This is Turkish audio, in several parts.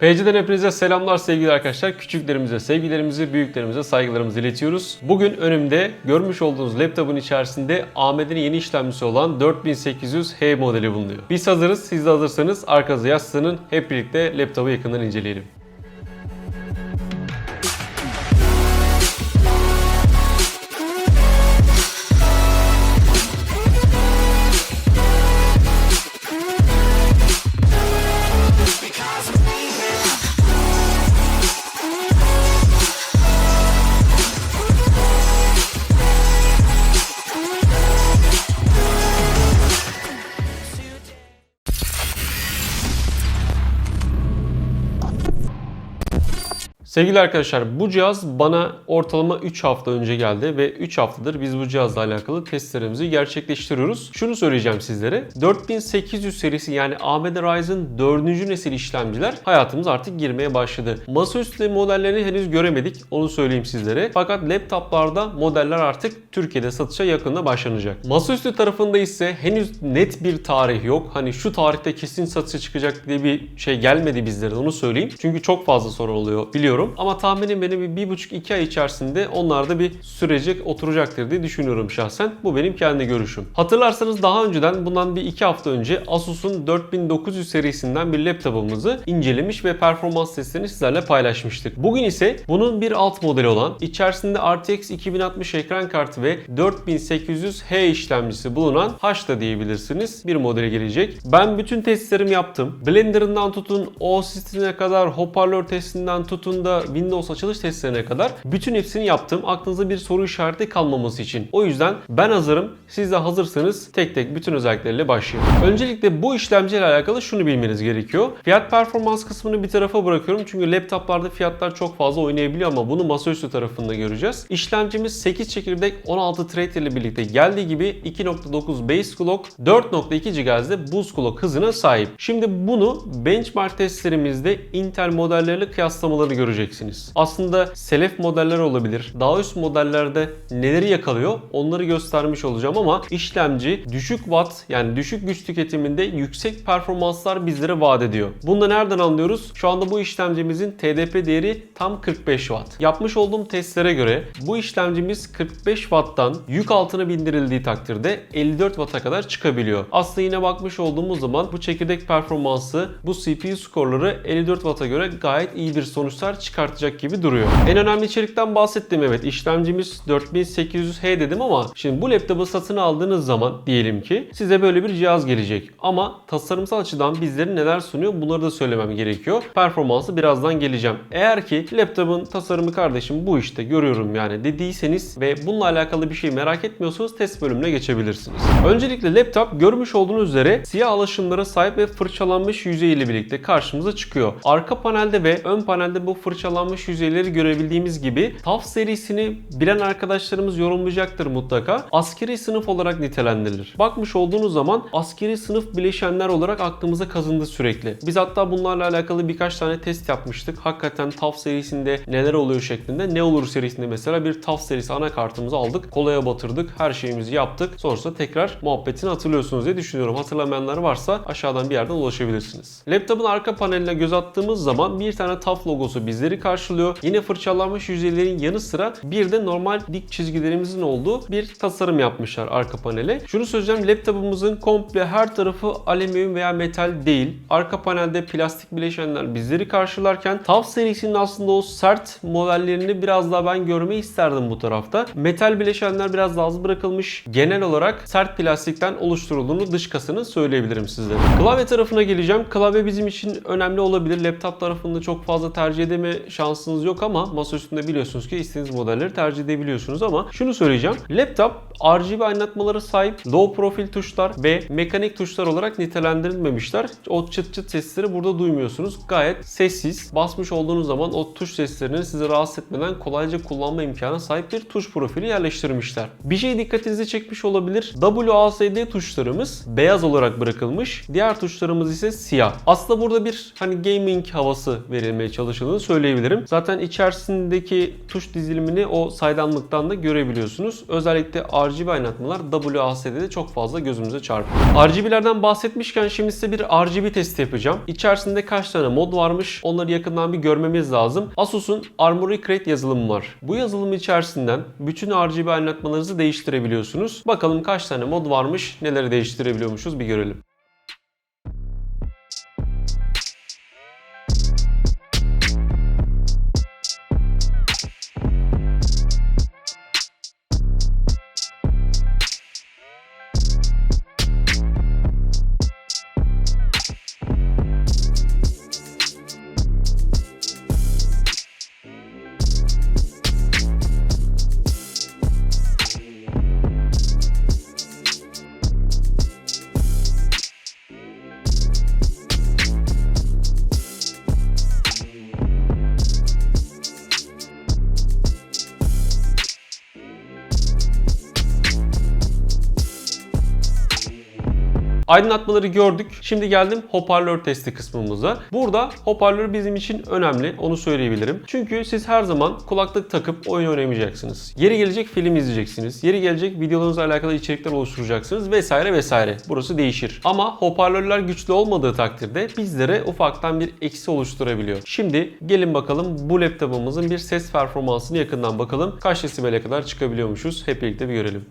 PC'den hepinize selamlar sevgili arkadaşlar. Küçüklerimize sevgilerimizi, büyüklerimize saygılarımızı iletiyoruz. Bugün önümde görmüş olduğunuz laptopun içerisinde AMD'nin yeni işlemcisi olan 4800H modeli bulunuyor. Biz hazırız, siz de hazırsanız arkanıza yaslanın. Hep birlikte laptopu yakından inceleyelim. Sevgili arkadaşlar bu cihaz bana ortalama 3 hafta önce geldi ve 3 haftadır biz bu cihazla alakalı testlerimizi gerçekleştiriyoruz. Şunu söyleyeceğim sizlere. 4800 serisi yani AMD Ryzen 4. nesil işlemciler hayatımız artık girmeye başladı. Masaüstü modellerini henüz göremedik onu söyleyeyim sizlere. Fakat laptoplarda modeller artık Türkiye'de satışa yakında başlanacak. Masaüstü tarafında ise henüz net bir tarih yok. Hani şu tarihte kesin satışa çıkacak diye bir şey gelmedi bizlere onu söyleyeyim. Çünkü çok fazla sorun oluyor biliyorum. Ama tahminim benim bir, bir buçuk iki ay içerisinde onlar da bir sürece oturacaktır diye düşünüyorum şahsen. Bu benim kendi görüşüm. Hatırlarsanız daha önceden bundan bir iki hafta önce Asus'un 4900 serisinden bir laptopumuzu incelemiş ve performans testlerini sizlerle paylaşmıştık. Bugün ise bunun bir alt modeli olan içerisinde RTX 2060 ekran kartı ve 4800H işlemcisi bulunan H da diyebilirsiniz bir modeli gelecek. Ben bütün testlerimi yaptım. Blender'ından tutun, OS sistemine kadar, hoparlör testinden tutun da Windows açılış testlerine kadar bütün hepsini yaptım. Aklınızda bir soru işareti kalmaması için. O yüzden ben hazırım. Siz de hazırsanız tek tek bütün özellikleriyle başlayalım. Öncelikle bu işlemciyle alakalı şunu bilmeniz gerekiyor. Fiyat performans kısmını bir tarafa bırakıyorum. Çünkü laptoplarda fiyatlar çok fazla oynayabiliyor ama bunu masaüstü tarafında göreceğiz. İşlemcimiz 8 çekirdek 16 thread ile birlikte geldiği gibi 2.9 base clock 4.2 GHz'de boost clock hızına sahip. Şimdi bunu benchmark testlerimizde Intel modelleriyle kıyaslamalarını göreceksiniz. Aslında selef modeller olabilir. Daha üst modellerde neleri yakalıyor onları göstermiş olacağım ama işlemci düşük watt yani düşük güç tüketiminde yüksek performanslar bizlere vaat ediyor. Bunu da nereden anlıyoruz? Şu anda bu işlemcimizin TDP değeri tam 45 watt. Yapmış olduğum testlere göre bu işlemcimiz 45 watttan yük altına bindirildiği takdirde 54 watt'a kadar çıkabiliyor. Aslında yine bakmış olduğumuz zaman bu çekirdek performansı bu CPU skorları 54 watt'a göre gayet iyi bir sonuçlar çıkartacak gibi duruyor. En önemli içerikten bahsettim evet. İşlemcimiz 4800H dedim ama şimdi bu laptopu satın aldığınız zaman diyelim ki size böyle bir cihaz gelecek. Ama tasarımsal açıdan bizlere neler sunuyor bunları da söylemem gerekiyor. Performansı birazdan geleceğim. Eğer ki laptopun tasarımı kardeşim bu işte görüyorum yani dediyseniz ve bununla alakalı bir şey merak etmiyorsanız test bölümüne geçebilirsiniz. Öncelikle laptop görmüş olduğunuz üzere siyah alaşımlara sahip ve fırçalanmış yüzey ile birlikte karşımıza çıkıyor. Arka panelde ve ön panelde bu fırçalanmış yüzeyleri görebildiğimiz gibi TAF serisini bilen arkadaşlarımız yorumlayacaktır mutlaka. Askeri sınıf olarak nitelendirilir. Bakmış olduğunuz zaman askeri sınıf bileşenler olarak aklımıza kazındı sürekli. Biz hatta bunlarla alakalı birkaç tane test yapmıştık. Hakikaten TAF serisinde neler oluyor şeklinde. Ne olur serisinde mesela bir TAF serisi anakartımızı aldık. Kolaya batırdık. Her şeyimizi yaptık. Sonrasında tekrar muhabbetini hatırlıyorsunuz diye düşünüyorum. Hatırlamayanlar varsa aşağıdan bir yerden ulaşabilirsiniz. Laptopun arka paneline göz attığımız zaman bir tane TAF logosu bizleri karşılıyor. Yine fırçalanmış yüzeylerin yanı sıra bir de normal dik çizgilerimizin olduğu bir tasarım yapmışlar arka panele. Şunu söyleyeceğim laptopumuzun komple her tarafı alüminyum veya metal değil. Arka panelde plastik bileşenler bizleri karşılarken TAF serisinin aslında o sert modellerini biraz daha ben görmeyi isterdim bu tarafta. Metal bileşenler biraz daha az bırakılmış. Genel olarak sert plastikten oluşturulduğunu dış kasını söyleyebilirim sizlere. Klavye tarafına geleceğim. Klavye bizim için önemli olabilir. Laptop tarafında çok fazla tercih edeme şansınız yok ama masa üstünde biliyorsunuz ki istediğiniz modelleri tercih edebiliyorsunuz ama şunu söyleyeceğim. Laptop RGB aydınlatmalara sahip low profil tuşlar ve mekanik tuşlar olarak nitelendirilmemişler. O çıt çıt sesleri burada duymuyorsunuz. Gayet sessiz. Basmış olduğunuz zaman o tuş seslerini sizi rahatsız etmeden kolayca kullanma imkanı sahip bir tuş profili yerleştirmişler. Bir şey dikkatinizi çekmiş olabilir. WASD tuşlarımız beyaz olarak bırakılmış. Diğer tuşlarımız ise siyah. Aslında burada bir hani gaming havası verilmeye çalışıldığını söyleyebilirim söyleyebilirim. Zaten içerisindeki tuş dizilimini o saydamlıktan da görebiliyorsunuz. Özellikle RGB aydınlatmalar WASD'de de çok fazla gözümüze çarpıyor. RGB'lerden bahsetmişken şimdi size bir RGB testi yapacağım. İçerisinde kaç tane mod varmış onları yakından bir görmemiz lazım. Asus'un Armoury Crate yazılımı var. Bu yazılım içerisinden bütün RGB aydınlatmalarınızı değiştirebiliyorsunuz. Bakalım kaç tane mod varmış, neleri değiştirebiliyormuşuz bir görelim. Aydınlatmaları gördük. Şimdi geldim hoparlör testi kısmımıza. Burada hoparlör bizim için önemli. Onu söyleyebilirim. Çünkü siz her zaman kulaklık takıp oyun oynamayacaksınız. Yeri gelecek film izleyeceksiniz. Yeri gelecek videolarınızla alakalı içerikler oluşturacaksınız vesaire vesaire. Burası değişir. Ama hoparlörler güçlü olmadığı takdirde bizlere ufaktan bir eksi oluşturabiliyor. Şimdi gelin bakalım bu laptopumuzun bir ses performansını yakından bakalım. Kaç desibele kadar çıkabiliyormuşuz? Hep birlikte bir görelim.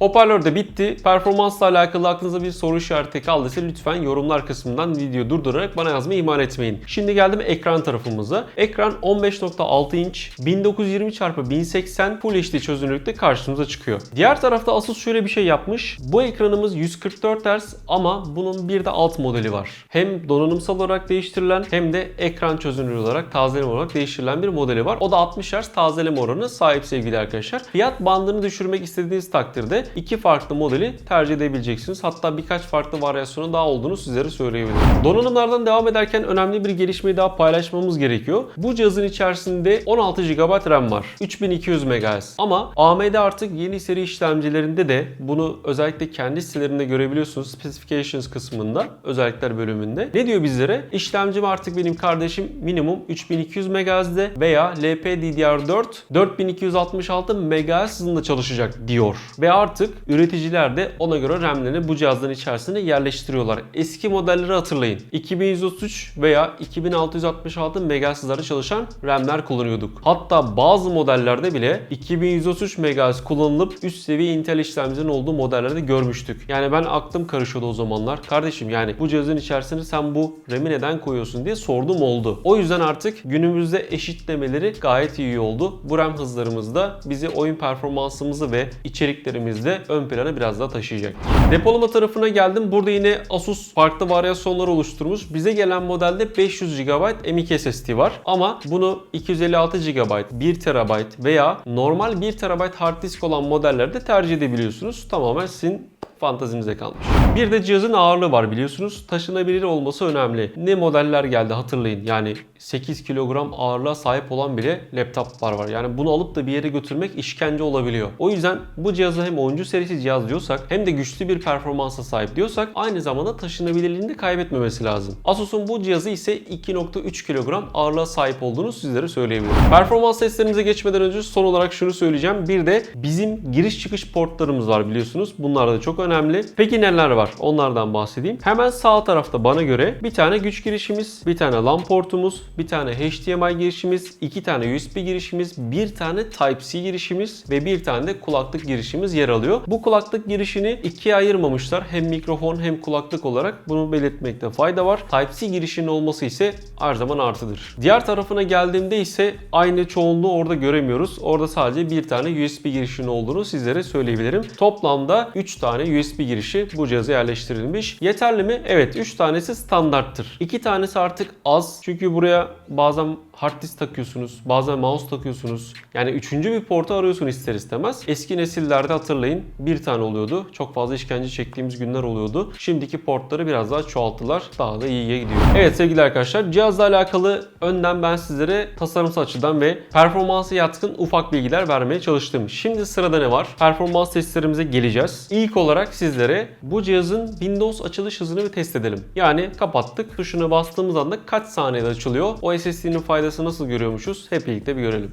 Hoparlör de bitti. Performansla alakalı aklınıza bir soru işareti kaldıysa lütfen yorumlar kısmından video durdurarak bana yazmayı ihmal etmeyin. Şimdi geldim ekran tarafımıza. Ekran 15.6 inç 1920 x 1080 Full HD çözünürlükte karşımıza çıkıyor. Diğer tarafta Asus şöyle bir şey yapmış. Bu ekranımız 144 Hz ama bunun bir de alt modeli var. Hem donanımsal olarak değiştirilen hem de ekran çözünürlüğü olarak tazeleme olarak değiştirilen bir modeli var. O da 60 Hz tazeleme oranı sahip sevgili arkadaşlar. Fiyat bandını düşürmek istediğiniz takdirde iki farklı modeli tercih edebileceksiniz. Hatta birkaç farklı varyasyonu daha olduğunu sizlere söyleyebilirim. Donanımlardan devam ederken önemli bir gelişmeyi daha paylaşmamız gerekiyor. Bu cihazın içerisinde 16 GB RAM var. 3200 MHz. Ama AMD artık yeni seri işlemcilerinde de bunu özellikle kendi sitelerinde görebiliyorsunuz. Specifications kısmında, özellikler bölümünde. Ne diyor bizlere? İşlemcim artık benim kardeşim minimum 3200 MHz'de veya LPDDR4 4266 MHz hızında çalışacak diyor. Ve artık üreticiler de ona göre RAM'lerini bu cihazların içerisine yerleştiriyorlar. Eski modelleri hatırlayın. 2133 veya 2666 MHz hızlarda çalışan RAM'ler kullanıyorduk. Hatta bazı modellerde bile 2133 MHz kullanılıp üst seviye Intel işlemcilerin olduğu modellerde görmüştük. Yani ben aklım karışıyordu o zamanlar. Kardeşim yani bu cihazın içerisine sen bu RAM'i neden koyuyorsun diye sordum oldu. O yüzden artık günümüzde eşitlemeleri gayet iyi oldu. Bu RAM hızlarımız da bizi oyun performansımızı ve içeriklerimizde ön plana biraz daha taşıyacak. Depolama tarafına geldim. Burada yine Asus farklı varyasyonlar oluşturmuş. Bize gelen modelde 500 GB M.2 SSD var. Ama bunu 256 GB, 1 TB veya normal 1 TB hard disk olan modellerde tercih edebiliyorsunuz. Tamamen sizin fantazinize kalmış. Bir de cihazın ağırlığı var biliyorsunuz. Taşınabilir olması önemli. Ne modeller geldi hatırlayın. Yani 8 kilogram ağırlığa sahip olan bile laptoplar var. Yani bunu alıp da bir yere götürmek işkence olabiliyor. O yüzden bu cihazı hem oyuncu serisi cihaz diyorsak hem de güçlü bir performansa sahip diyorsak aynı zamanda taşınabilirliğini de kaybetmemesi lazım. Asus'un bu cihazı ise 2.3 kilogram ağırlığa sahip olduğunu sizlere söyleyebilirim. Performans testlerimize geçmeden önce son olarak şunu söyleyeceğim. Bir de bizim giriş çıkış portlarımız var biliyorsunuz. Bunlar da çok önemli. Peki neler var? Onlardan bahsedeyim. Hemen sağ tarafta bana göre bir tane güç girişimiz, bir tane LAN portumuz, bir tane HDMI girişimiz, iki tane USB girişimiz, bir tane Type-C girişimiz ve bir tane de kulaklık girişimiz yer alıyor. Bu kulaklık girişini ikiye ayırmamışlar. Hem mikrofon hem kulaklık olarak bunu belirtmekte fayda var. Type-C girişinin olması ise her zaman artıdır. Diğer tarafına geldiğimde ise aynı çoğunluğu orada göremiyoruz. Orada sadece bir tane USB girişinin olduğunu sizlere söyleyebilirim. Toplamda 3 tane USB girişi bu cihaza yerleştirilmiş. Yeterli mi? Evet 3 tanesi standarttır. 2 tanesi artık az. Çünkü buraya bazen hard disk takıyorsunuz, bazen mouse takıyorsunuz. Yani üçüncü bir portu arıyorsunuz ister istemez. Eski nesillerde hatırlayın bir tane oluyordu. Çok fazla işkence çektiğimiz günler oluyordu. Şimdiki portları biraz daha çoğalttılar. Daha da iyiye gidiyor. Evet sevgili arkadaşlar cihazla alakalı önden ben sizlere tasarımsal açıdan ve performansı yatkın ufak bilgiler vermeye çalıştım. Şimdi sırada ne var? Performans testlerimize geleceğiz. İlk olarak sizlere bu cihazın Windows açılış hızını bir test edelim. Yani kapattık. Tuşuna bastığımız anda kaç saniyede açılıyor? O SSD'nin faydası nasıl görüyormuşuz? Hep birlikte bir görelim.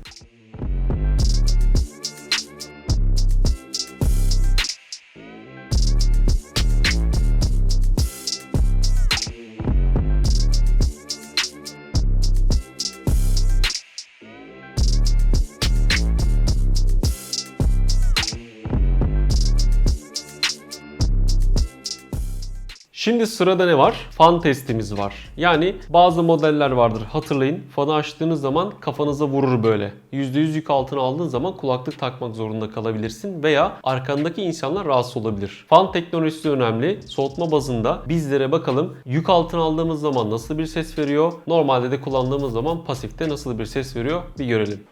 Şimdi sırada ne var? Fan testimiz var. Yani bazı modeller vardır hatırlayın. Fanı açtığınız zaman kafanıza vurur böyle. %100 yük altına aldığın zaman kulaklık takmak zorunda kalabilirsin veya arkandaki insanlar rahatsız olabilir. Fan teknolojisi önemli. Soğutma bazında bizlere bakalım yük altına aldığımız zaman nasıl bir ses veriyor? Normalde de kullandığımız zaman pasifte nasıl bir ses veriyor? Bir görelim.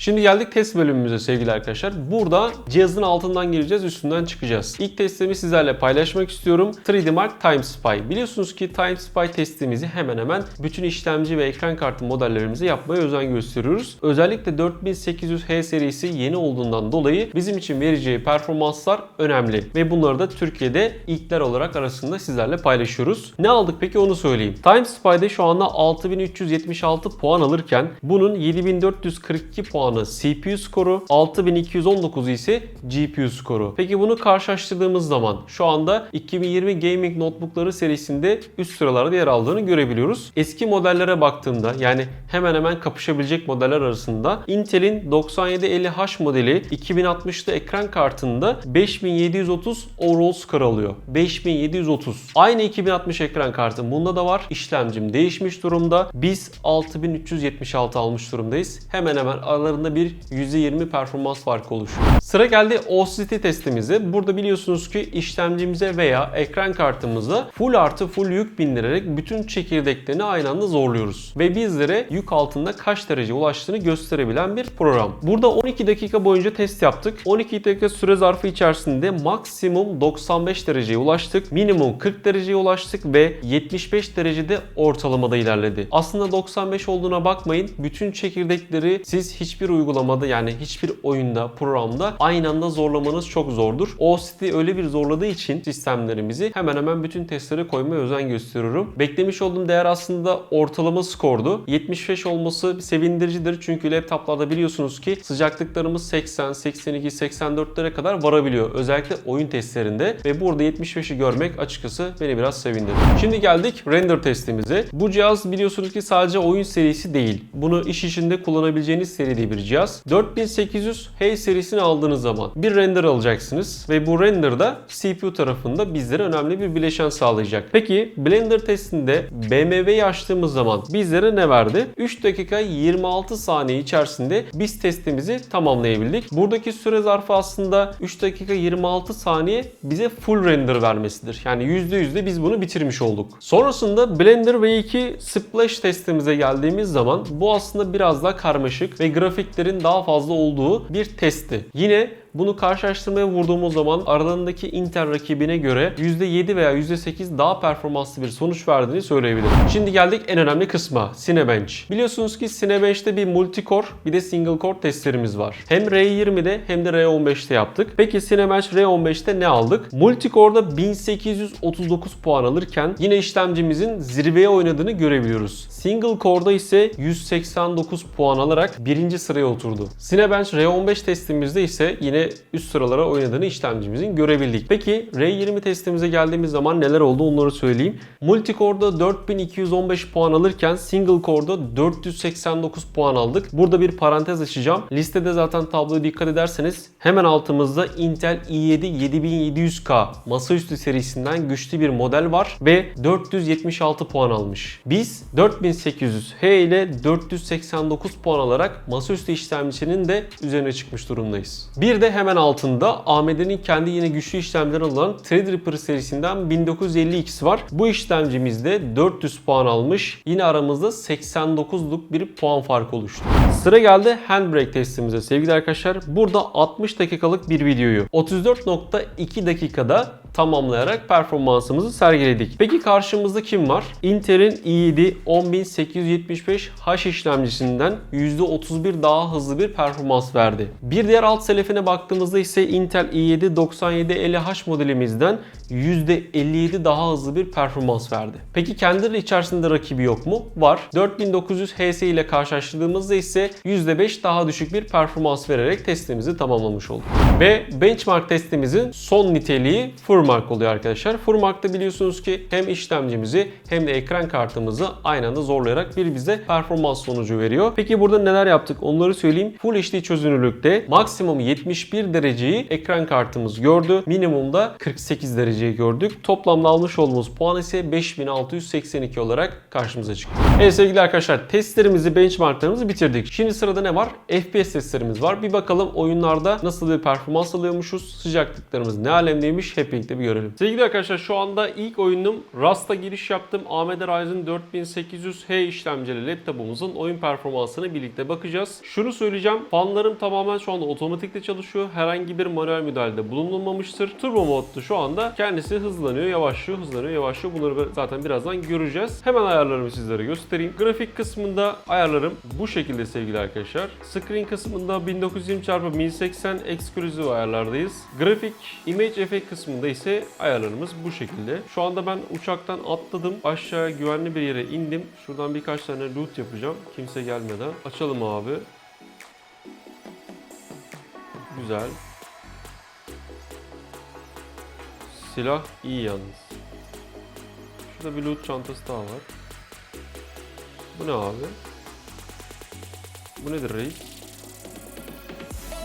Şimdi geldik test bölümümüze sevgili arkadaşlar. Burada cihazın altından gireceğiz, üstünden çıkacağız. İlk testimi sizlerle paylaşmak istiyorum. 3D Mark Time Spy. Biliyorsunuz ki Time Spy testimizi hemen hemen bütün işlemci ve ekran kartı modellerimize yapmaya özen gösteriyoruz. Özellikle 4800H serisi yeni olduğundan dolayı bizim için vereceği performanslar önemli. Ve bunları da Türkiye'de ilkler olarak arasında sizlerle paylaşıyoruz. Ne aldık peki onu söyleyeyim. Time Spy'de şu anda 6376 puan alırken bunun 7442 puanı CPU skoru, 6219 ise GPU skoru. Peki bunu karşılaştırdığımız zaman şu anda 2020 gaming notebookları serisinde üst sıralarda yer aldığını görebiliyoruz. Eski modellere baktığımda yani hemen hemen kapışabilecek modeller arasında Intel'in 9750H modeli 2060'lı ekran kartında 5730 overall skor alıyor. 5730. Aynı 2060 ekran kartı bunda da var. İşlemcim değişmiş durumda. Biz 6376 almış durumdayız. Hemen hemen aralarında bir %20 performans farkı oluşuyor. Sıra geldi OCT testimize. Burada biliyorsunuz ki işlemcimize veya ekran kartımıza full artı full yük bindirerek bütün çekirdeklerini aynı anda zorluyoruz. Ve bizlere yük altında kaç derece ulaştığını gösterebilen bir program. Burada 12 dakika boyunca test yaptık. 12 dakika süre zarfı içerisinde maksimum 95 dereceye ulaştık. Minimum 40 dereceye ulaştık ve 75 derecede ortalamada ilerledi. Aslında 95 olduğuna bakmayın. Bütün çekirdekleri siz hiçbir uygulamada yani hiçbir oyunda, programda aynı anda zorlamanız çok zordur. OCT öyle bir zorladığı için sistemlerimizi hemen hemen bütün testlere koymaya özen gösteriyorum. Beklemiş olduğum değer aslında ortalama skordu. 75 olması sevindiricidir çünkü laptoplarda biliyorsunuz ki sıcaklıklarımız 80, 82, 84'lere kadar varabiliyor. Özellikle oyun testlerinde ve burada 75'i görmek açıkçası beni biraz sevindirdi. Şimdi geldik render testimize. Bu cihaz biliyorsunuz ki sadece oyun serisi değil. Bunu iş içinde kullanabileceğiniz seri bir cihaz. 4800 H serisini aldığınız zaman bir render alacaksınız ve bu renderda CPU tarafında bizlere önemli bir bileşen sağlayacak. Peki Blender testinde BMW'yi açtığımız zaman bizlere ne verdi? 3 dakika 26 saniye içerisinde biz testimizi tamamlayabildik. Buradaki süre zarfı aslında 3 dakika 26 saniye bize full render vermesidir. Yani %100 de biz bunu bitirmiş olduk. Sonrasında Blender V2 Splash testimize geldiğimiz zaman bu aslında biraz daha karmaşık ve grafiklerin daha fazla olduğu bir testti. Yine bunu karşılaştırmaya vurduğumuz zaman aralarındaki Intel rakibine göre %7 veya %8 daha performanslı bir sonuç verdiğini söyleyebilirim. Şimdi geldik en önemli kısma Cinebench. Biliyorsunuz ki Cinebench'te bir multi-core bir de single core testlerimiz var. Hem R20'de hem de R15'te yaptık. Peki Cinebench R15'te ne aldık? Multi-core'da 1839 puan alırken yine işlemcimizin zirveye oynadığını görebiliyoruz. Single core'da ise 189 puan alarak birinci sıraya oturdu. Cinebench R15 testimizde ise yine ve üst sıralara oynadığını işlemcimizin görebildik. Peki R20 testimize geldiğimiz zaman neler oldu onları söyleyeyim. Multicore'da 4215 puan alırken single core'da 489 puan aldık. Burada bir parantez açacağım. Listede zaten tabloya dikkat ederseniz hemen altımızda Intel i7 7700K masaüstü serisinden güçlü bir model var ve 476 puan almış. Biz 4800H ile 489 puan alarak masaüstü işlemcisinin de üzerine çıkmış durumdayız. Bir de hemen altında AMD'nin kendi yine güçlü işlemleri olan Threadripper serisinden 1950X var. Bu işlemcimizde 400 puan almış. Yine aramızda 89'luk bir puan farkı oluştu. Sıra geldi Handbrake testimize sevgili arkadaşlar. Burada 60 dakikalık bir videoyu 34.2 dakikada tamamlayarak performansımızı sergiledik. Peki karşımızda kim var? Intel'in i7 10875H işlemcisinden %31 daha hızlı bir performans verdi. Bir diğer alt selefine baktığımızda ise Intel i7 9750H modelimizden %57 daha hızlı bir performans verdi. Peki kendileri içerisinde rakibi yok mu? Var. 4900 HS ile karşılaştırdığımızda ise %5 daha düşük bir performans vererek testimizi tamamlamış olduk. Ve benchmark testimizin son niteliği Furmark oluyor arkadaşlar. Furmark'ta biliyorsunuz ki hem işlemcimizi hem de ekran kartımızı aynı anda zorlayarak bir bize performans sonucu veriyor. Peki burada neler yaptık onları söyleyeyim. Full HD çözünürlükte maksimum 71 dereceyi ekran kartımız gördü. Minimumda 48 dereceyi gördük. Toplamda almış olduğumuz puan ise 5682 olarak karşımıza çıktı. Evet sevgili arkadaşlar testlerimizi, benchmarklarımızı bitirdik. Şimdi sırada ne var? FPS testlerimiz var. Bir bakalım oyunlarda nasıl bir performans alıyormuşuz. Sıcaklıklarımız ne alemdeymiş hep birlikte bir görelim. Sevgili arkadaşlar şu anda ilk oyunum Rust'a giriş yaptım. AMD Ryzen 4800H işlemcili laptopumuzun oyun performansına birlikte bakacağız. Şunu söyleyeceğim. Fanlarım tamamen şu anda otomatikte çalışıyor. Herhangi bir manuel müdahalede bulunulmamıştır. Turbo modda şu anda kendisi hızlanıyor, yavaşlıyor, hızlanıyor, yavaşlıyor. Bunları zaten birazdan göreceğiz. Hemen ayarlarımı sizlere göstereyim. Grafik kısmında ayarlarım bu şekilde sevgili arkadaşlar. Screen kısmında 1920x1080 Exclusive ayarlardayız. Grafik Image Effect kısmında ise ayarlarımız bu şekilde. Şu anda ben uçaktan atladım. Aşağı güvenli bir yere indim. Şuradan birkaç tane loot yapacağım. Kimse gelmeden. Açalım abi. Güzel. Silah iyi yalnız. Şurada bir loot çantası daha var. Bu ne abi? Bu nedir reis?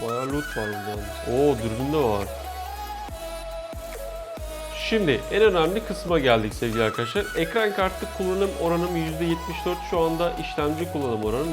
Bayağı loot var burada yalnız. Oo dürbün de var. Şimdi en önemli kısma geldik sevgili arkadaşlar. Ekran kartı kullanım oranım %74 şu anda işlemci kullanım oranım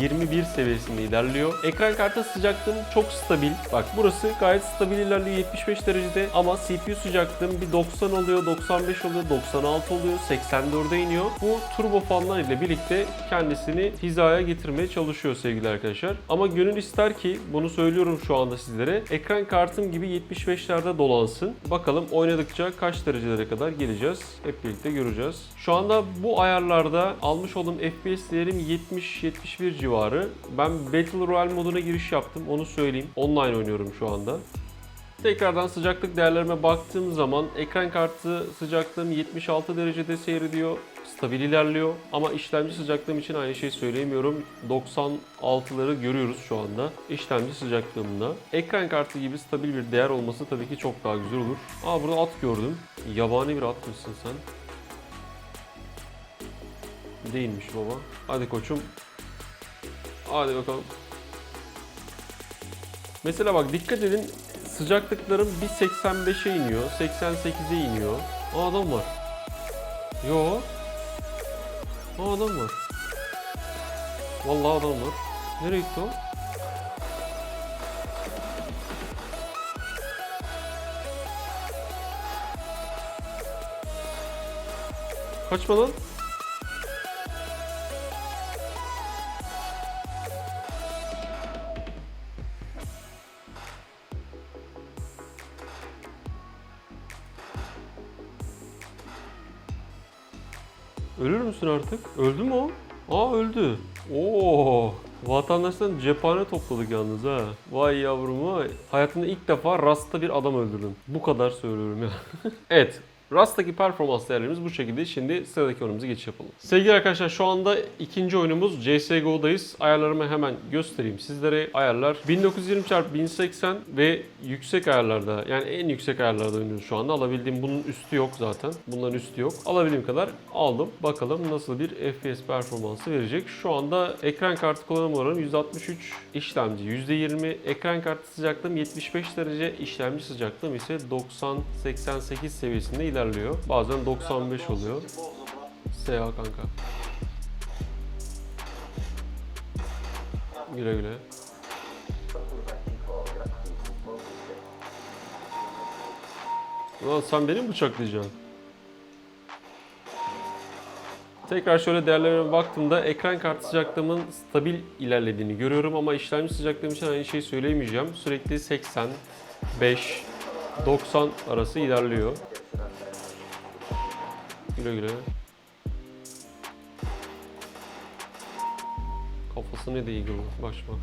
%21 seviyesinde ilerliyor. Ekran kartı sıcaklığım çok stabil. Bak burası gayet stabil ilerliyor 75 derecede ama CPU sıcaklığım bir 90 oluyor, 95 oluyor, 96 oluyor, 84'e iniyor. Bu turbo fanlar ile birlikte kendisini hizaya getirmeye çalışıyor sevgili arkadaşlar. Ama gönül ister ki bunu söylüyorum şu anda sizlere. Ekran kartım gibi 75'lerde dolansın. Bakalım oynadıkça kaç derecelere kadar geleceğiz. Hep birlikte göreceğiz. Şu anda bu ayarlarda almış olduğum FPS değerim 70-71 civarı. Ben Battle Royale moduna giriş yaptım. Onu söyleyeyim. Online oynuyorum şu anda. Tekrardan sıcaklık değerlerime baktığım zaman ekran kartı sıcaklığım 76 derecede seyrediyor. Stabil ilerliyor ama işlemci sıcaklığım için aynı şeyi söyleyemiyorum. 96'ları görüyoruz şu anda işlemci sıcaklığımda. Ekran kartı gibi stabil bir değer olması tabii ki çok daha güzel olur. Aa burada at gördüm. Yabani bir at sen? Değilmiş baba. Hadi koçum. Hadi bakalım. Mesela bak dikkat edin sıcaklıklarım bir 85'e iniyor, 88'e iniyor. Aa adam var. Yo. Aa adam var. Vallahi adam var. Nereye gitti o? Kaçma lan. Müsün artık? Öldü mü o? Aa öldü. Oo. Vatandaştan cephane topladık yalnız ha. Vay yavrum vay. Hayatımda ilk defa rasta bir adam öldürdüm. Bu kadar söylüyorum ya. evet. Rust'taki performans değerlerimiz bu şekilde. Şimdi sıradaki oyunumuza geçiş yapalım. Sevgili arkadaşlar şu anda ikinci oyunumuz CSGO'dayız. Ayarlarımı hemen göstereyim sizlere. Ayarlar 1920x1080 ve yüksek ayarlarda yani en yüksek ayarlarda oynuyoruz şu anda. Alabildiğim bunun üstü yok zaten. Bunların üstü yok. Alabildiğim kadar aldım. Bakalım nasıl bir FPS performansı verecek. Şu anda ekran kartı kullanım oranı %63, işlemci %20, ekran kartı sıcaklığım 75 derece, işlemci sıcaklığım ise 90-88 seviyesinde ilerliyor. Bazen 95 oluyor. SA kanka. Güle güle. Ulan sen beni mi bıçaklayacaksın? Tekrar şöyle değerlerime baktığımda ekran kartı sıcaklığımın stabil ilerlediğini görüyorum ama işlemci sıcaklığım için aynı şeyi söyleyemeyeceğim. Sürekli 80, 5, 90 arası ilerliyor. Güle güle. Kafası ne de iyi görüyor. Başma.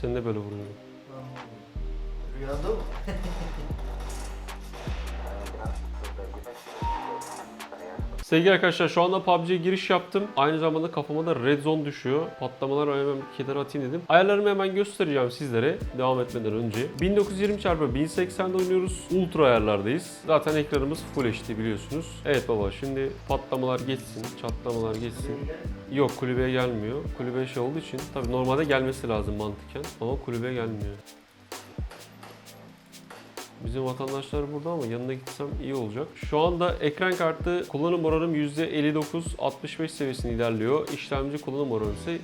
Seni de böyle vuruyorum. Rüyada mı? Sevgili arkadaşlar şu anda PUBG'ye giriş yaptım. Aynı zamanda kafama da red zone düşüyor. Patlamalar hemen bir kenara atayım dedim. Ayarlarımı hemen göstereceğim sizlere devam etmeden önce. 1920x1080'de oynuyoruz. Ultra ayarlardayız. Zaten ekranımız Full HD biliyorsunuz. Evet baba şimdi patlamalar geçsin, çatlamalar geçsin. Yok kulübeye gelmiyor. Kulübe şey olduğu için tabii normalde gelmesi lazım mantıken ama kulübeye gelmiyor. Bizim vatandaşlar burada ama yanına gitsem iyi olacak. Şu anda ekran kartı kullanım oranım %59-65 seviyesinde ilerliyor. İşlemci kullanım oranı ise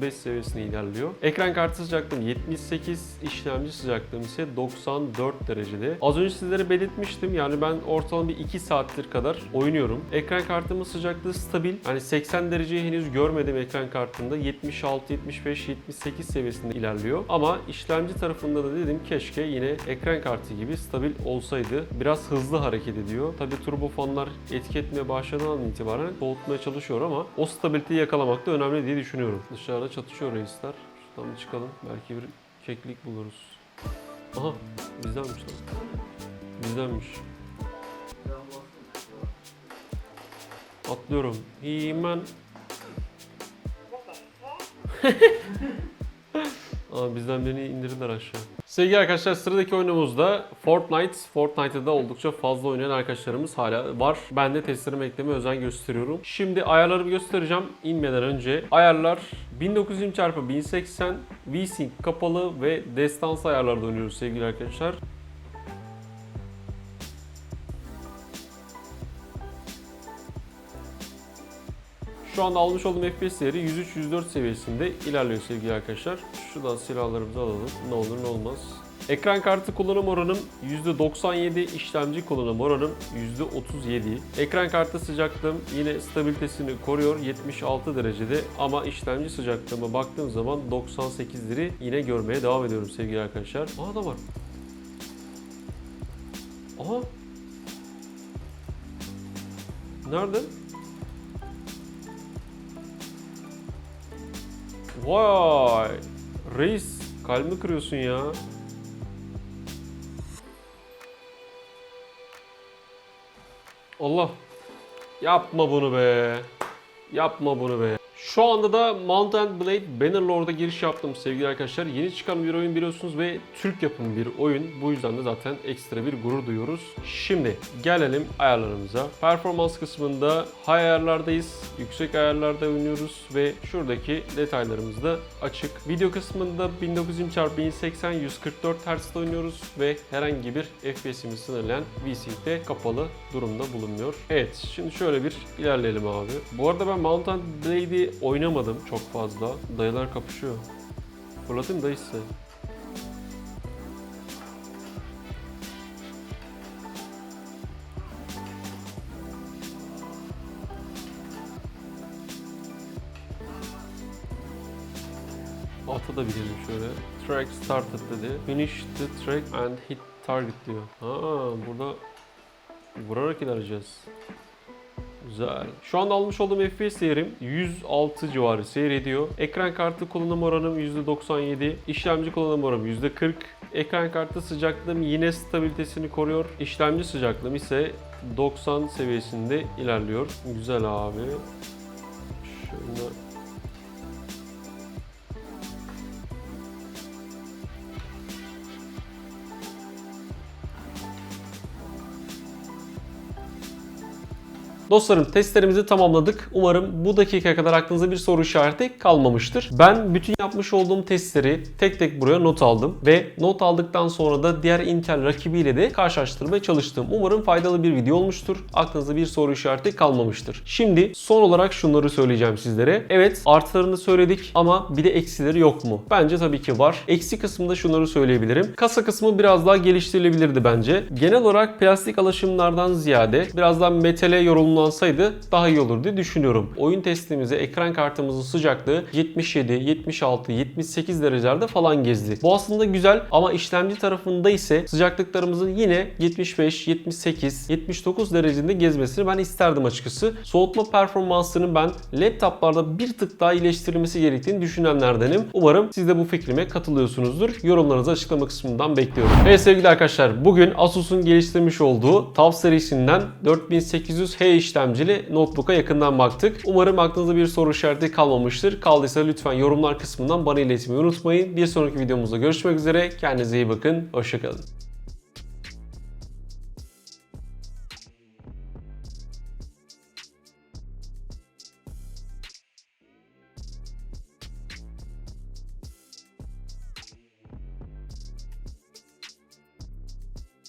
31-35 seviyesinde ilerliyor. Ekran kartı sıcaklığım 78, işlemci sıcaklığım ise 94 derecede. Az önce sizlere belirtmiştim. Yani ben ortalama bir 2 saattir kadar oynuyorum. Ekran kartımın sıcaklığı stabil. Hani 80 dereceyi henüz görmedim ekran kartında. 76, 75, 78 seviyesinde ilerliyor. Ama işlemci tarafında da dedim keşke yine ekran kartı gibi stabil olsaydı. Biraz hızlı hareket ediyor. Tabi turbo fanlar etki etmeye başladığından itibaren soğutmaya çalışıyor ama o stabiliteyi yakalamak da önemli diye düşünüyorum. Dışarıda çatışıyor reisler. Şuradan bir çıkalım. Belki bir keklik buluruz. Aha bizdenmiş lan. Bizdenmiş. Atlıyorum. Hemen. Aa, bizden beni indirdiler aşağı. Sevgili arkadaşlar sıradaki oyunumuzda Fortnite. Fortnite'da da oldukça fazla oynayan arkadaşlarımız hala var. Ben de testlerimi ekleme özen gösteriyorum. Şimdi ayarlarımı göstereceğim inmeden önce. Ayarlar 1920x1080 VSync kapalı ve destans ayarlarda oynuyoruz sevgili arkadaşlar. Şu anda almış olduğum FPS değeri 103-104 seviyesinde ilerliyor sevgili arkadaşlar. Şuradan silahlarımızı alalım. Ne olur ne olmaz. Ekran kartı kullanım oranım %97, işlemci kullanım oranım %37. Ekran kartı sıcaklığım yine stabilitesini koruyor 76 derecede ama işlemci sıcaklığıma baktığım zaman 98'leri yine görmeye devam ediyorum sevgili arkadaşlar. Aa da var. Aha. Nerede? Vay! Reis kalbimi kırıyorsun ya. Allah. Yapma bunu be. Yapma bunu be. Şu anda da Mount and Blade Bannerlord'a giriş yaptım sevgili arkadaşlar. Yeni çıkan bir oyun biliyorsunuz ve Türk yapımı bir oyun. Bu yüzden de zaten ekstra bir gurur duyuyoruz. Şimdi gelelim ayarlarımıza. Performans kısmında high ayarlardayız. Yüksek ayarlarda oynuyoruz ve şuradaki detaylarımız da açık. Video kısmında 1920x1080 144 Hz'de oynuyoruz ve herhangi bir FPS'imiz sınırlayan VSync kapalı durumda bulunmuyor. Evet şimdi şöyle bir ilerleyelim abi. Bu arada ben Mount and Blade'i oynamadım çok fazla. Dayılar kapışıyor. Fırlatayım dayı size. Ata da bilelim şöyle. Track started dedi. Finish the track and hit target diyor. Ha burada vurarak ilerleyeceğiz. Güzel. Şu anda almış olduğum FPS değerim 106 civarı seyrediyor. Ekran kartı kullanım oranım %97. İşlemci kullanım oranım %40. Ekran kartı sıcaklığım yine stabilitesini koruyor. İşlemci sıcaklığım ise 90 seviyesinde ilerliyor. Güzel abi. Şöyle Dostlarım testlerimizi tamamladık. Umarım bu dakika kadar aklınıza bir soru işareti kalmamıştır. Ben bütün yapmış olduğum testleri tek tek buraya not aldım ve not aldıktan sonra da diğer Intel rakibiyle de karşılaştırmaya çalıştım. Umarım faydalı bir video olmuştur. Aklınızda bir soru işareti kalmamıştır. Şimdi son olarak şunları söyleyeceğim sizlere. Evet artılarını söyledik ama bir de eksileri yok mu? Bence tabii ki var. Eksi kısmında şunları söyleyebilirim. Kasa kısmı biraz daha geliştirilebilirdi bence. Genel olarak plastik alaşımlardan ziyade biraz daha metale yorumlansaydı daha iyi olur diye düşünüyorum. Oyun testimizde ekran kartımızın sıcaklığı 77, 76, 78 derecelerde falan gezdi. Bu aslında güzel ama işlemci tarafında ise sıcaklıklarımızın yine 75, 78, 79 derecede gezmesini ben isterdim açıkçası. Soğutma performansının ben laptoplarda bir tık daha iyileştirilmesi gerektiğini düşünenlerdenim. Umarım siz de bu fikrime katılıyorsunuzdur. Yorumlarınızı açıklama kısmından bekliyorum. Evet sevgili arkadaşlar bugün Asus'un geliştirmiş olduğu TUF serisinden 4800H işlemcili notebook'a yakından baktık. Umarım aklınızda bir soru işareti kalmamıştır. Kaldıysa lütfen yorumlar kısmından bana iletmeyi unutmayın. Bir sonraki videomuzda görüşmek üzere. Kendinize iyi bakın. Hoşçakalın.